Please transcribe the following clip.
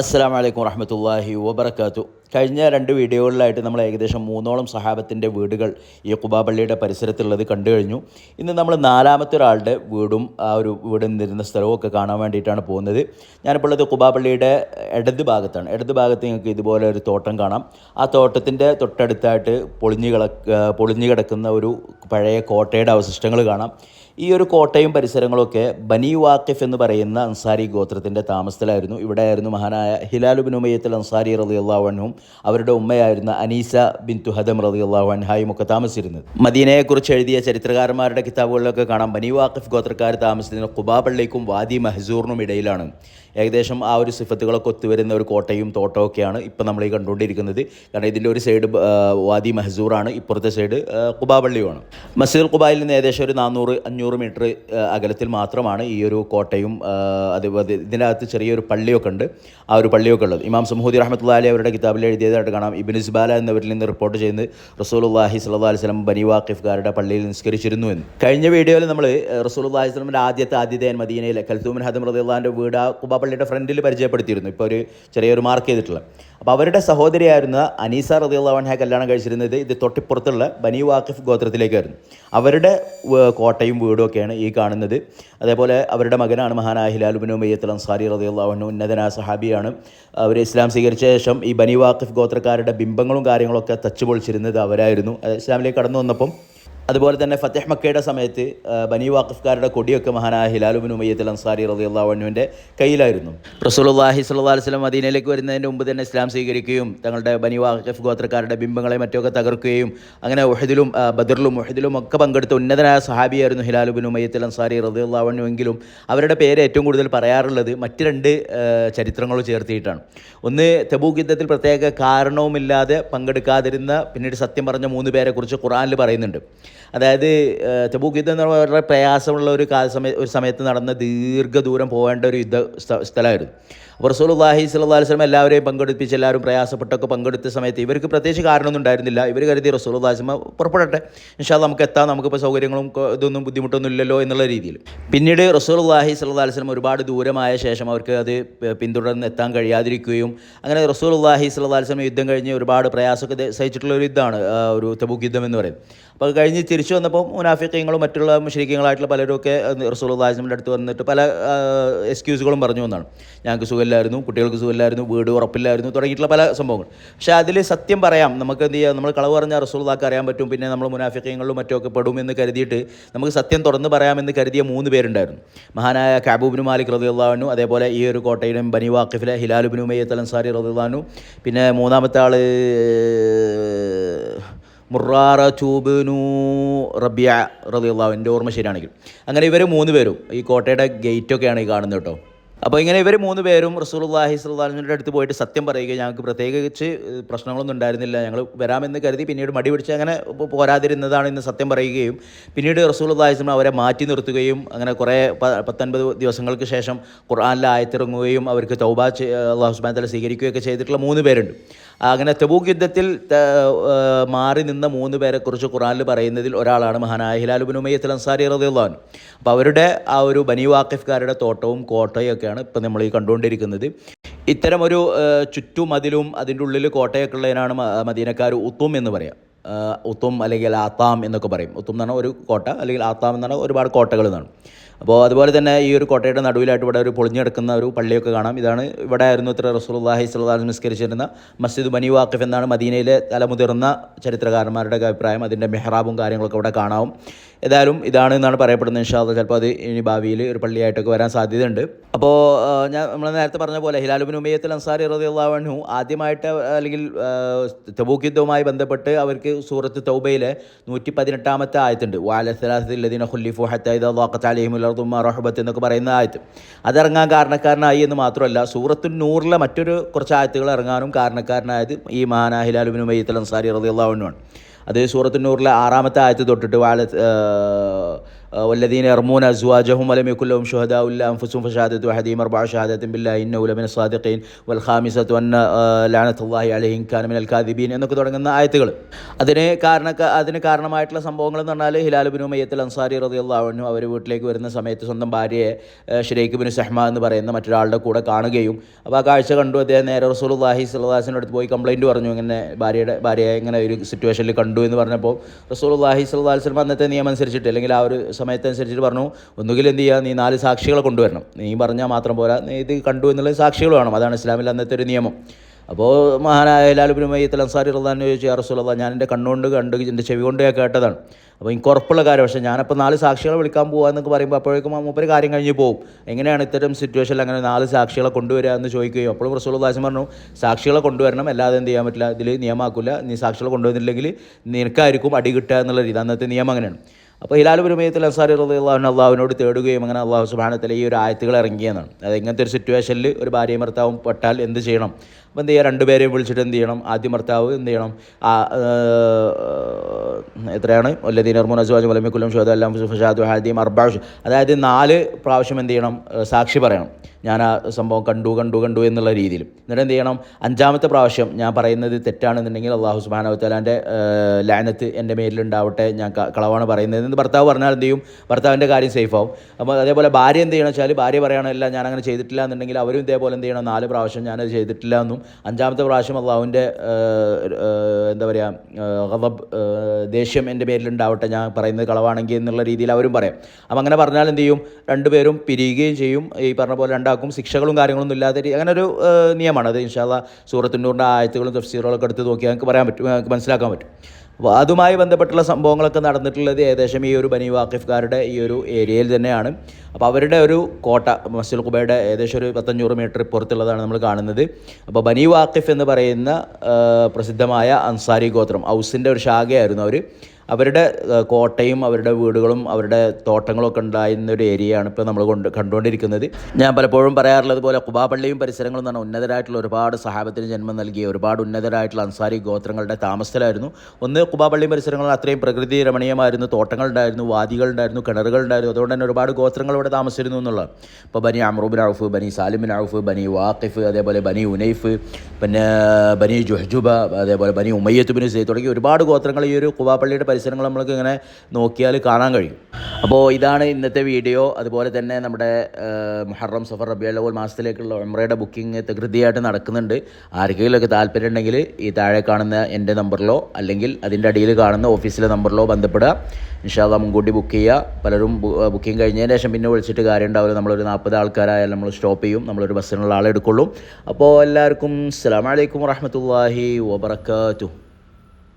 അസ്സാം വലൈക്കും വറഹമത്തല്ലാഹി വബർക്കാത്തു കഴിഞ്ഞ രണ്ട് വീഡിയോകളിലായിട്ട് നമ്മൾ ഏകദേശം മൂന്നോളം സഹാബത്തിന്റെ വീടുകൾ ഈ കുബാ പള്ളിയുടെ പരിസരത്തുള്ളത് കണ്ടു കഴിഞ്ഞു. ഇന്ന് നമ്മൾ നാലാമത്തെ ഒരാളുടെ വീടും ആ ഒരു വീട് നിന്നിരുന്ന സ്ഥലവും ഒക്കെ കാണാൻ വേണ്ടിയിട്ടാണ് പോകുന്നത്. ഞാനിപ്പോൾ ഉള്ളത് കുബാ പള്ളിയുടെ ഇടത് ഭാഗത്താണ്. ഇടത് ഭാഗത്ത് നിങ്ങൾക്ക് ഇതുപോലെ ഒരു തോട്ടം കാണാം. ആ തോട്ടത്തിന്റെ തൊട്ടടുത്തായിട്ട് പൊളിഞ്ഞു കിട പൊളിഞ്ഞു കിടക്കുന്ന ഒരു പഴയ കോട്ടയുടെ അവശിഷ്ടങ്ങൾ കാണാം. ഈ ഒരു കോട്ടയും പരിസരങ്ങളൊക്കെ ബനി വാക്കിഫ് എന്ന് പറയുന്ന അൻസാരി ഗോത്രത്തിന്റെ താമസത്തിലായിരുന്നു. ഇവിടെയായിരുന്നു മഹാനായ ഹിലാലുബിൻ ഉമയത്തിൽ അൻസാരി റതി അള്ളാഹുനും അവരുടെ ഉമ്മയായിരുന്ന അനീസ ബിൻ തുഹദം റതി അള്ളാഹ്വാൻഹായും ഒക്കെ താമസിച്ചിരുന്നത്. മദീനയെക്കുറിച്ച് എഴുതിയ ചരിത്രകാരന്മാരുടെ കിതാബുകളിലൊക്കെ കാണാം ബനി വാക്കിഫ് ഗോത്രക്കാർ താമസിച്ചിരുന്ന കുബാ പള്ളിക്കും വാദി മഹസൂറിനും ഇടയിലാണ്. ഏകദേശം ആ ഒരു സിഫത്തുകളൊക്കെ ഒത്തുവരുന്ന ഒരു കോട്ടയും തോട്ടവും ഒക്കെയാണ് ഇപ്പം നമ്മൾ ഈ കണ്ടുകൊണ്ടിരിക്കുന്നത്. കാരണം ഇതിന്റെ ഒരു സൈഡ് വാദി മഹസൂറാണ് ഇപ്പുറത്തെ സൈഡ് കുബാപള്ളിയുമാണ് മസ്ജിദ് കുബായിൽ നിന്ന് ഏകദേശം ഒരു നാനൂറ് അഞ്ഞൂറ് മീറ്റർ അകലത്തിൽ മാത്രമാണ് ഈ ഒരു കോട്ടയും അതുപോലെ ഇതിന്റെ അകത്ത് ചെറിയൊരു പള്ളിയൊക്കെ ഉണ്ട്. ആ ഒരു പള്ളിയൊക്കെ ഉള്ളത്. ഇമാം സമൂഹി റഹ്മത്തുള്ള അലി അവരുടെ കിതാബിൽ എഴുതിയതായിട്ട് കാണാം. ഇബിൻ ഇസ്ബാല എന്നവരിൽ നിന്ന് റിപ്പോർട്ട് ചെയ്യുന്നത് റസൂലുല്ലാഹി സ്വല്ലല്ലാഹി അലൈഹി വസല്ലം ബനി വാക്കിഫ്കാരുടെ പള്ളിയിൽ നിസ്കരിച്ചിരുന്നു എന്ന്. കഴിഞ്ഞ വീഡിയോയിൽ നമ്മൾ റസൂൽ സ്വലമിന്റെ ആദ്യത്തെ ആദ്യതയൻ മദീനയിലെ കൽത്തൂമിൻ ഹദം റദിയുള്ളാന്റെ വീട് കുബാ പള്ളിയുടെ ഫ്രണ്ടിൽ പരിചയപ്പെടുത്തിയിരുന്നു. ഇപ്പോൾ ഒരു ചെറിയൊരു മാർക്ക് ചെയ്തിട്ടുള്ള. അപ്പോൾ അവരുടെ സഹോദരിയായിരുന്ന അനീസ റദിയുള്ളവൻഹ കല്യാണം കഴിച്ചിരുന്നത് ഇത് തൊട്ടിപ്പുറത്തുള്ള ബനി വാക്കിഫ് ഗോത്രത്തിലേക്കായിരുന്നു. അവരുടെ കോട്ടയും വീടും ഒക്കെയാണ് ഈ കാണുന്നത്. അതേപോലെ അവരുടെ മകനാണ് മഹാനായ ഹിലാലുബിനു മയ്യത്തുൽ അൻസാരി റദിയുള്ളവനു ഉന്നതനായ സഹാബിയാണ്. അവർ ഇസ്ലാം സ്വീകരിച്ച ശേഷം ഈ ബനി വാക്കിഫ് ഗോത്രക്കാരുടെ ബിംബങ്ങളും കാര്യങ്ങളൊക്കെ തച്ചു പൊളിച്ചിരുന്നത് അവരായിരുന്നു ഇസ്ലാമിലേക്ക് കടന്നു വന്നപ്പം അതുപോലെ തന്നെ ഫത്തേഹ് മക്കയുടെ സമയത്ത് ബനി വാഖഫ്കാരുടെ കൊടിയൊക്കെ മഹാനായ ഹിലാലുബിൻ ഉമയ്യത്തിൽ അൻസാരി റളിയല്ലാഹുവിന്റെ കയ്യിലായിരുന്നു. റസൂലുള്ളാഹി സ്വല്ലല്ലാഹി അലൈഹി വസല്ലം മദീനയിലേക്ക് വരുന്നതിന് മുമ്പ് തന്നെ ഇസ്ലാം സ്വീകരിക്കുകയും തങ്ങളുടെ ബനി വാഖഫ് ഗോത്രക്കാരുടെ ബിംബങ്ങളെ മറ്റൊക്കെ തകർക്കുകയും അങ്ങനെ ഒഹദിലും ബദറിലും ഒഹദിലും ഒക്കെ പങ്കെടുത്ത ഉന്നതനായ സഹാബിയായിരുന്നു ഹിലാലുബിൻ ഉമയ്യത്തിൽ അൻസാരി റളിയല്ലാഹു എങ്കിലും അവരുടെ പേര് ഏറ്റവും കൂടുതൽ പറയാറുള്ളത് മറ്റ് രണ്ട് ചരിത്രങ്ങൾ ചേർത്തിയിട്ടാണ്. ഒന്ന് തെബൂക്ക് യുദ്ധത്തിൽ പ്രത്യേക കാരണവുമില്ലാതെ പങ്കെടുക്കാതിരുന്ന പിന്നീട് സത്യം പറഞ്ഞ മൂന്ന് പേരെക്കുറിച്ച് ഖുറാനിൽ പറയുന്നുണ്ട്. അതായത് തബൂക്ക് യുദ്ധം എന്ന് പറഞ്ഞാൽ വളരെ പ്രയാസമുള്ള ഒരു കാല സമയ ഒരു സമയത്ത് നടന്ന ദീർഘദൂരം പോകേണ്ട ഒരു യുദ്ധ സ്ഥലമായിരുന്നു. അപ്പോൾ റസൂലുള്ളാഹി സ്വല്ലല്ലാഹി അലൈഹി വസല്ലം എല്ലാവരെയും പങ്കെടുപ്പിച്ച് എല്ലാവരും പ്രയാസപ്പെട്ടൊക്കെ പങ്കെടുത്ത സമയത്ത് ഇവർക്ക് പ്രത്യേകിച്ച് കാരണമൊന്നും ഉണ്ടായിരുന്നില്ല. ഇവർ കരുതി റസൂലുള്ളാഹി സ്വലം പുറപ്പെടട്ടെ. ഇൻഷാല്ല നമുക്ക് എത്താം നമുക്കിപ്പോൾ സൗകര്യങ്ങളും ഇതൊന്നും ബുദ്ധിമുട്ടൊന്നും ഇല്ലല്ലോ എന്നുള്ള രീതിയിൽ. പിന്നീട് റസൂലുള്ളാഹി സ്വല്ലല്ലാഹി അലൈഹി വസല്ലം ഒരുപാട് ദൂരമായ ശേഷം അവർക്ക് അത് പിന്തുടർന്ന് എത്താൻ കഴിയാതിരിക്കുകയും അങ്ങനെ റസൂലുള്ളാഹി സ്വല്ലല്ലാഹി അലൈഹി വസല്ലം യുദ്ധം കഴിഞ്ഞ് ഒരുപാട് പ്രയാസമൊക്കെ സഹിച്ചിട്ടുള്ള ഒരു യുദ്ധമാണ് ഒരു തബൂക്ക് യുദ്ധം എന്ന് പറയുന്നത് അപ്പോൾ കഴിഞ്ഞ് വന്നപ്പോൾ മുനാഫിക്കങ്ങളും മറ്റുള്ള മുഷരിക്കങ്ങളായിട്ടുള്ള പലരുമൊക്കെ റസൂലുള്ളാഹിന്റെ അടുത്ത് വന്നിട്ട് പല എക്സ്ക്യൂസുകളും പറഞ്ഞു എന്നാണ്. ഞങ്ങൾക്ക് സുഖമില്ലായിരുന്നു കുട്ടികൾക്ക് സുഖമില്ലായിരുന്നു വീട് ഉറപ്പില്ലായിരുന്നു തുടങ്ങിയിട്ടുള്ള പല സംഭവങ്ങൾ. പക്ഷേ അതിൽ സത്യം പറയാം നമുക്ക് എന്ത് ചെയ്യാം നമ്മൾ കളവ് പറഞ്ഞാൽ റസൂലുള്ളാഹിക്ക് അറിയാൻ പറ്റും പിന്നെ നമ്മൾ മുനാഫിക്കങ്ങളിലും മറ്റുമൊക്കെ പെടുമെന്ന് കരുതിയിട്ട് നമുക്ക് സത്യം തുറന്ന് പറയാമെന്ന് കരുതിയ മൂന്ന് പേരുണ്ടായിരുന്നു. മഹാനായ കാബൂബിന് മാലിക് റദിയുള്ളാഹു അതേപോലെ ഈ ഒരു കോട്ടയിലും ബനി വാക്കിഫിലെ ഹിലാലുബിന് ഉമയ്യത്ത് അൻസാരി റദിയുള്ളാഹു പിന്നെ മൂന്നാമത്തെ ആൾ മുറാറ ചൂബിനു റബിയ റബിയുള്ള എന്റെ ഓർമ്മ ശരിയാണെങ്കിൽ. അങ്ങനെ ഇവർ മൂന്ന് പേരും ഈ കോട്ടയുടെ ഗേറ്റൊക്കെയാണ് ഈ കാണുന്നത് കേട്ടോ. അപ്പോൾ ഇങ്ങനെ ഇവർ മൂന്ന് പേരും റസൂലുള്ളാഹി സ്വല്ലല്ലാഹിന്റെ അടുത്ത് പോയിട്ട് സത്യം പറയുക ഞങ്ങൾക്ക് പ്രത്യേകിച്ച് പ്രശ്നങ്ങളൊന്നും ഉണ്ടായിരുന്നില്ല. ഞങ്ങൾ വരാമെന്ന് കരുതി പിന്നീട് മടി പിടിച്ച് അങ്ങനെ പോരാതിരുന്നതാണ് ഇന്ന് സത്യം പറയുകയും പിന്നീട് റസൂലുള്ളാഹി സ്വലം അവരെ മാറ്റി നിർത്തുകയും അങ്ങനെ കുറേ പത്തൊൻപത് ദിവസങ്ങൾക്ക് ശേഷം ഖുർആനിലെ ആയത്തിറങ്ങുകയും അവർക്ക് തൗബ അള്ളാഹു സുബ്ഹാനഹു തല സ്വീകരിക്കുകയൊക്കെ ചെയ്തിട്ടുള്ള മൂന്ന് പേരുണ്ട്. അങ്ങനെ തെബൂക്ക് യുദ്ധത്തിൽ മാറി നിന്ന മൂന്ന് പേരെക്കുറിച്ച് ഖുറാനിൽ പറയുന്നതിൽ ഒരാളാണ് മഹാനായ ഹിലാൽ ബുനുമയ്യത്തിൽ അൻസാരി റദിയുള്ളവൻ അപ്പോൾ അവരുടെ ആ ഒരു ബനി വാക്കിഫ്കാരുടെ തോട്ടവും കോട്ടയും ഒക്കെയാണ് ഇപ്പം നമ്മൾ ഈ കണ്ടുകൊണ്ടിരിക്കുന്നത്. ഇത്തരം ഒരു ചുറ്റുമതിലും അതിന്റെ ഉള്ളിൽ കോട്ടയൊക്കെ ഉള്ളതിനാണ് മദീനക്കാർ ഉത്തും എന്ന് പറയാം. ഉത്തും അല്ലെങ്കിൽ ആത്താം എന്നൊക്കെ പറയും. ഉത്തും എന്ന് പറഞ്ഞാൽ ഒരു കോട്ട അല്ലെങ്കിൽ ആത്താം എന്ന് പറഞ്ഞാൽ ഒരുപാട് കോട്ടകൾ എന്നാണ്. അപ്പോൾ അതുപോലെ തന്നെ ഈ ഒരു കോട്ടയുടെ നടുവിലായിട്ട് ഇവിടെ ഒരു പൊളിഞ്ഞു കിടക്കുന്ന ഒരു പള്ളിയൊക്കെ കാണാം. ഇതാണ് ഇവിടെ ആയിരുന്നു ഇത്ര സ്വല്ലല്ലാഹു അലൈഹി നിസ്കരിച്ചിരുന്ന മസ്ജിദ് ബനി വാക്കിഫ് എന്നാണ് മദീനയിലെ തലമുതിർന്ന ചരിത്രകാരന്മാരുടെ അഭിപ്രായം. അതിന്റെ മെഹ്റാബും കാര്യങ്ങളൊക്കെ ഇവിടെ കാണാവും. ഏതായാലും ഇതാണ് എന്നാണ് പറയപ്പെടുന്നത്. ഇൻഷാല്ല ചിലപ്പോൾ അത് ഇനി ഭാവിയിൽ ഒരു പള്ളിയായിട്ടൊക്കെ വരാൻ സാധ്യതയുണ്ട്. അപ്പോൾ ഞാൻ നമ്മൾ നേരത്തെ പറഞ്ഞ പോലെ ഹിലാലുബിൻ ഉമയ്യത്തുൽ അൻസാരി റളിയല്ലാഹു ആദ്യമായിട്ട് അല്ലെങ്കിൽ തബൂക്ക് യുദ്ധവുമായി ബന്ധപ്പെട്ട് അവർക്ക് സൂറത്ത് തൗബയിലെ നൂറ്റി പതിനെട്ടാമത്തെ ആയത്തുണ്ട് വാലസലാസില്ലദീന ഖുല്ലിഫു ഹത്ത ഇദാ ളാഖത്ത് അലൈഹിമുൽ അർദു മാ റഹബത്ത് എന്നൊക്കെ പറയുന്ന ആയത്ത്. അതിറങ്ങാൻ കാരണക്കാരനായി എന്ന് മാത്രമല്ല സൂറത്തു നൂറിലെ മറ്റൊരു കുറച്ച് ആയത്തുകൾ ഇറങ്ങാനും കാരണക്കാരനായത് ഈ മഹാനാ ഹിലാലുബിൻ ഉമയ്യത്തുൽ അൻസാരി ആണ്. അത് സൂറത്തു നൂറിലെ ആറാമത്തെ ആയത്ത് തൊട്ടിട്ട് വാല والذين يرمون വല്ലദീൻ അർമൂൻ അസ്വാജഹും അലമിക്കുല്ലവും ഷുഹദാ ഉല്ല അംഫുസും ഫഷാദത്തു അഹദീം അർബാ ഷഹാദത്തും ബില്ല ഇന്ന ഉലമിൻ സാദിഖീൻ വൽ ഖാമിസത്തു അന്ന ലാനത്തുല്ലാഹി അലഹിം ഖാൻ മിനൽ കാദിബീൻ എന്നൊക്കെ തുടങ്ങുന്ന ആയത്തുകൾ. അതിന് കാരണ അതിന് കാരണമായിട്ടുള്ള സംഭവങ്ങൾ എന്ന് പറഞ്ഞാൽ ഹിലാൽ ഹിലാലുബിനു മയ്യത്തിൽ അൻസാരി റതിയുള്ളവനും അവർ വീട്ടിലേക്ക് വരുന്ന സമയത്ത് സ്വന്തം ഭാര്യയെ ഷെയ്ഖ് ബിൻ സഹ്മ എന്ന് പറയുന്ന മറ്റൊരാളുടെ കൂടെ കാണുകയും അപ്പോൾ ആ കാഴ്ച കണ്ടു. അദ്ദേഹം നേരെ റസൂലുല്ലാഹി സ്വലാസിന്റെ അടുത്ത് പോയി കംപ്ലയിന്റ് പറഞ്ഞു. ഇങ്ങനെ ഭാര്യയുടെ ഭാര്യയെ ഇങ്ങനെ ഒരു സിറ്റുവേഷനിൽ കണ്ടു എന്ന് പറഞ്ഞപ്പോൾ റസൂലുല്ലാഹി സ്വലാസ്ലം അന്നത്തെ നിയമം അനുസരിച്ചിട്ട് അല്ലെങ്കിൽ ആ ഒരു സമയം സമയത്തനുസരിച്ചിട്ട് പറഞ്ഞു ഒന്നുകിൽ എന്ത് ചെയ്യുക നീ നാല് സാക്ഷികളെ കൊണ്ടുവരണം. നീ പറഞ്ഞാൽ മാത്രം പോരാ നീ ഇത് കണ്ടു എന്നുള്ള സാക്ഷികൾ വേണം. അതാണ് ഇസ്ലാമിൽ അന്നത്തെ ഒരു നിയമം. അപ്പോൾ മഹാനായ ലാലുബിൻ മയ്യത്തിൽ അൻസാരി റഹ്ലാൻ ചോദിച്ചു യാ റസൂലുള്ള ഞാൻ എന്റെ കണ്ണുകൊണ്ട് കണ്ട് എന്റെ ചെവി കൊണ്ട് ഞാൻ കേട്ടതാണ്. അപ്പോൾ എനിക്ക് ഉറപ്പുള്ള കാര്യം പക്ഷേ ഞാനപ്പോൾ നാല് സാക്ഷികളെ വിളിക്കാൻ പോകുക എന്നൊക്കെ പറയുമ്പോൾ അപ്പോഴേക്കും മൂപ്പര് കാര്യം കഴിഞ്ഞ് പോകും എങ്ങനെയാണ് ഇത്തരം സിറ്റുവേഷനിൽ അങ്ങനെ നാല് സാക്ഷികളെ കൊണ്ടുവരിക എന്ന് ചോദിക്കുകയും അപ്പോഴും റസൂൽ ദാസം പറഞ്ഞു സാക്ഷികളെ കൊണ്ടുവരണം അല്ലാതെ എന്ത് ചെയ്യാൻ പറ്റില്ല ഇതിൽ നിയമമാക്കില്ല നീ സാക്ഷികളെ കൊണ്ടുവന്നില്ലെങ്കിൽ നിനക്കായിരിക്കും അടി കിട്ടുക എന്നുള്ള രീതി. അന്നത്തെ നിയമം അങ്ങനെയാണ്. അപ്പോൾ ഹിലാൽ പുരമയത്തിൽ അൻസാരി റളിയല്ലാഹു അള്ളാഹുവിനോട് തേടുകയും അങ്ങനെ അള്ളാഹു സുബാനത്തിലെ ഈ ഒരു ആയത്തുകൾ ഇറങ്ങിയെന്നാണ്. അത് ഇങ്ങനത്തെ ഒരു സിറ്റുവേഷനിൽ ഒരു ഭാര്യയും ഭർത്താവും പെട്ടാൽ എന്ത് ചെയ്യണം? അപ്പോൾ എന്ത് ചെയ്യുക രണ്ടുപേരെയും വിളിച്ചിട്ട് എന്ത് ചെയ്യണം? ആദ്യ ഭർത്താവ് എന്ത് ചെയ്യണം? എത്രയാണ്? ഒല്ലദീനർ അർമുൻ അസ്വാജ് വലമിക്കുലം ഷോദ് അല്ലാം ഫഷാദു ഹാദിയും അർബാഷ്. അതായത് നാല് പ്രാവശ്യം എന്ത് ചെയ്യണം? സാക്ഷി പറയണം. ഞാൻ ആ സംഭവം കണ്ടു കണ്ടു കണ്ടു എന്നുള്ള രീതിയിൽ. എന്നിട്ട് എന്ത് ചെയ്യണം? അഞ്ചാമത്തെ പ്രാവശ്യം ഞാൻ പറയുന്നത് തെറ്റാണെന്നുണ്ടെങ്കിൽ അള്ളാഹു സുബാന തലാന്റെ ലാനത്ത് എന്റെ മേലിലുണ്ടാവട്ടെ ഞാൻ കളവാണ് പറയുന്നത്. എന്ന് ഭർത്താവ് പറഞ്ഞാൽ എന്ത് ചെയ്യും? ഭർത്താവിന്റെ കാര്യം സേഫ് ആവും. അപ്പോൾ അതേപോലെ ഭാര്യ എന്ത് ചെയ്യണം വെച്ചാൽ ഭാര്യ പറയണമല്ല ഞാൻ അങ്ങനെ ചെയ്തിട്ടില്ല എന്നുണ്ടെങ്കിൽ അവരും ഇതേപോലെ എന്ത് ചെയ്യണം? നാല് പ്രാവശ്യം ഞാനത് ചെയ്തിട്ടില്ല എന്നും അഞ്ചാമത്തെ പ്രാവശ്യം അള്ളാഹുവിന്റെ എന്താ പറയുക ഗളബ് ദേഷ്യം എന്റെ പേരിലുണ്ടാവട്ടെ ഞാൻ പറയുന്നത് കളവാണെങ്കിൽ എന്നുള്ള രീതിയിൽ അവരും പറയാം. അപ്പം അങ്ങനെ പറഞ്ഞാൽ എന്ത് ചെയ്യും? രണ്ടുപേരും പിരിയുകയും ചെയ്യും. ഈ പറഞ്ഞ പോലെ രണ്ടാക്കും ശിക്ഷകളും കാര്യങ്ങളൊന്നും ഇല്ലാത്ത അങ്ങനെ ഒരു നിയമമാണ്. അത് ഇൻഷാല്ല സൂറത്തിന്റെ ആയത്തുകളും തഫ്സീറുകളൊക്കെ എടുത്ത് നോക്കിയാൽ നമുക്ക് പറയാൻ പറ്റും മനസ്സിലാക്കാൻ പറ്റും. അതുമായി ബന്ധപ്പെട്ടുള്ള സംഭവങ്ങളൊക്കെ നടന്നിട്ടുള്ളത് ഏകദേശം ഈ ഒരു ബനി വാക്കിഫ്കാരുടെ ഈ ഒരു ഏരിയയിൽ തന്നെയാണ്. അപ്പോൾ അവരുടെ ഒരു കോട്ട മസ്ജിദ് കുബയുടെ ഏകദേശം ഒരു പത്തഞ്ഞൂറ് മീറ്റർ പുറത്തുള്ളതാണ് നമ്മൾ കാണുന്നത്. അപ്പോൾ ബനി വാക്കിഫ് എന്ന് പറയുന്ന പ്രസിദ്ധമായ അൻസാരി ഗോത്രം ഔസിന്റെ ഒരു ശാഖയായിരുന്നു അവർ അവരുടെ കോട്ടയും അവരുടെ വീടുകളും അവരുടെ തോട്ടങ്ങളൊക്കെ ഉണ്ടായിരുന്ന ഒരു ഏരിയയാണ് ഇപ്പോൾ നമ്മൾ കൊണ്ട് കണ്ടുകൊണ്ടിരിക്കുന്നത്. ഞാൻ പലപ്പോഴും പറയാറുള്ളത് പോലെ കുബാപള്ളിയും പരിസരങ്ങളും പറഞ്ഞാൽ ഉന്നതരായിട്ടുള്ള ഒരുപാട് സഹാബത്തിന് ജന്മം നൽകിയ ഒരുപാട് ഉന്നതരായിട്ടുള്ള അൻസാരി ഗോത്രങ്ങളുടെ താമസത്തിലായിരുന്നു. ഒന്ന് കുബാപള്ളി പരിസരങ്ങൾ അത്രയും പ്രകൃതി രമണീയമായിരുന്നു. തോട്ടങ്ങളുണ്ടായിരുന്നു വാദികളുണ്ടായിരുന്നു കിണറുകളുണ്ടായിരുന്നു അതുകൊണ്ട് തന്നെ ഒരുപാട് ഗോത്രങ്ങൾ ഇവിടെ താമസിച്ചിരുന്നു എന്നുള്ളത് ഇപ്പോൾ ബനി അമ്രൂബിൻ ഔഫ് ബനി സാലിമിൻ ഔഫ് ബനി വാഖിഫ് അതേപോലെ ബനി ഉനൈഫ് പിന്നെ ബനി ജുഹജുബ അതേപോലെ ബനി ഉമയ്യത്ത് ബിൻ സെയ്ദ് തുടങ്ങി ഒരുപാട് ഗോത്രങ്ങൾ ഈ ഒരു കുബാപ്പള്ളിയുടെ പരിസരങ്ങൾ നമ്മൾക്ക് ഇങ്ങനെ നോക്കിയാൽ കാണാൻ കഴിയും. അപ്പോൾ ഇതാണ് ഇന്നത്തെ വീഡിയോ. അതുപോലെ തന്നെ നമ്മുടെ മുഹറം സഫർ റബിയ ലവൽ മാസത്തിലേക്കുള്ള ഉംറയുടെ ബുക്കിംഗ് തകൃതിയായിട്ട് നടക്കുന്നുണ്ട്. ആർക്കെങ്കിലുമൊക്കെ താല്പര്യം ഉണ്ടെങ്കിൽ ഈ താഴെ കാണുന്ന എന്റെ നമ്പറിലോ അല്ലെങ്കിൽ അതിന്റെ അടിയിൽ കാണുന്ന ഓഫീസിലെ നമ്പറിലോ ബന്ധപ്പെടുക. ഇൻഷാല്ല മുൻകൂട്ടി ബുക്ക് ചെയ്യുക. പലരും ബുക്കിംഗ് കഴിഞ്ഞതിന് ശേഷം പിന്നെ വിളിച്ചിട്ട് കാര്യം ഉണ്ടാവില്ല. നമ്മളൊരു നാൽപ്പത് ആൾക്കാരായാലും നമ്മൾ സ്റ്റോപ്പ് ചെയ്യും. നമ്മളൊരു ബസ്സിനുള്ള ആളെടുക്കുള്ളൂ അപ്പോൾ എല്ലാവർക്കും അസ്സലാമു അലൈക്കും വറഹ്മത്തുള്ളാഹി വബറകാതുഹു.